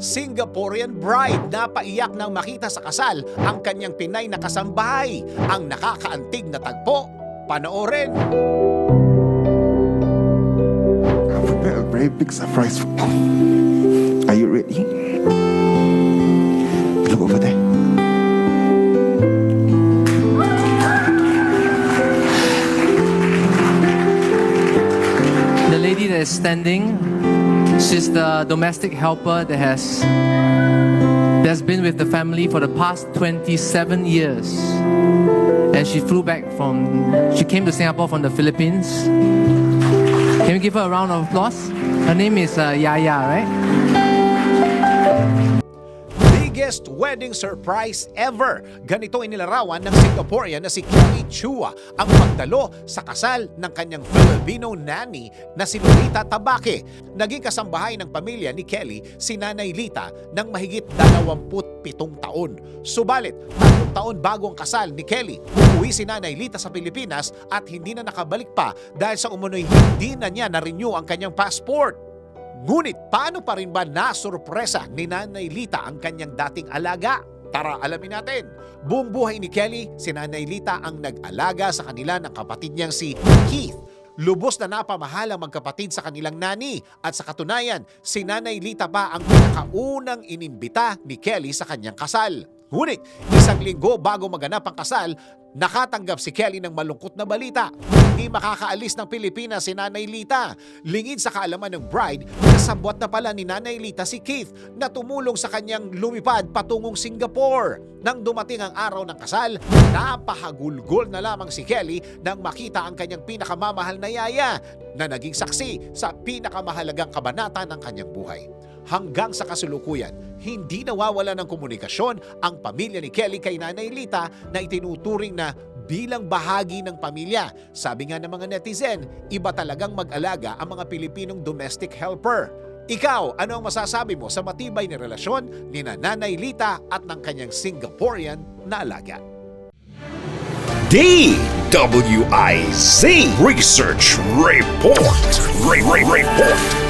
Singaporean bride na paiyak nang makita sa kasal ang kanyang Pinay na kasambahay. Ang nakakaantig na tagpo, panoorin. I prepared a very big surprise for you. Are you ready? Look over there. The lady that is standing, she's the domestic helper that has that's been with the family for the past 27 years. And she flew back from she came to Singapore from the Philippines. Can we give her a round of applause? Her name is uh, Yaya, right? Biggest wedding surprise ever. Ganito inilarawan ng Singaporean na si Kelly Chua ang pagdalo sa kasal ng kanyang Filipino nanny na si Lolita Tabake. Naging kasambahay ng pamilya ni Kelly si Nanay Lita ng mahigit 27 taon. Subalit, tatlong taon bago ang kasal ni Kelly, umuwi si Nanay Lita sa Pilipinas at hindi na nakabalik pa dahil sa umunoy hindi na niya na-renew ang kanyang passport. Ngunit paano pa rin ba nasurpresa ni Nanay Lita ang kanyang dating alaga? Tara alamin natin. Buong buhay ni Kelly, si Nanay Lita ang nag-alaga sa kanila ng kapatid niyang si Keith. Lubos na napamahal ang magkapatid sa kanilang nani at sa katunayan, si Nanay Lita pa ang pinakaunang inimbita ni Kelly sa kanyang kasal. Ngunit isang linggo bago maganap ang kasal, nakatanggap si Kelly ng malungkot na balita. Hindi makakaalis ng Pilipinas si Nanay Lita. Lingid sa kaalaman ng bride, kasabwat na pala ni Nanay Lita si Keith na tumulong sa kanyang lumipad patungong Singapore. Nang dumating ang araw ng kasal, napahagulgol na lamang si Kelly nang makita ang kanyang pinakamamahal na yaya na naging saksi sa pinakamahalagang kabanata ng kanyang buhay. Hanggang sa kasulukuyan, hindi nawawala ng komunikasyon ang pamilya ni Kelly kay Nanay Lita na itinuturing na bilang bahagi ng pamilya. Sabi nga ng mga netizen, iba talagang mag-alaga ang mga Pilipinong domestic helper. Ikaw, ano ang masasabi mo sa matibay na relasyon ni Nanay Lita at ng kanyang Singaporean na alaga? DWIZ Research Report. Re- Re- Report.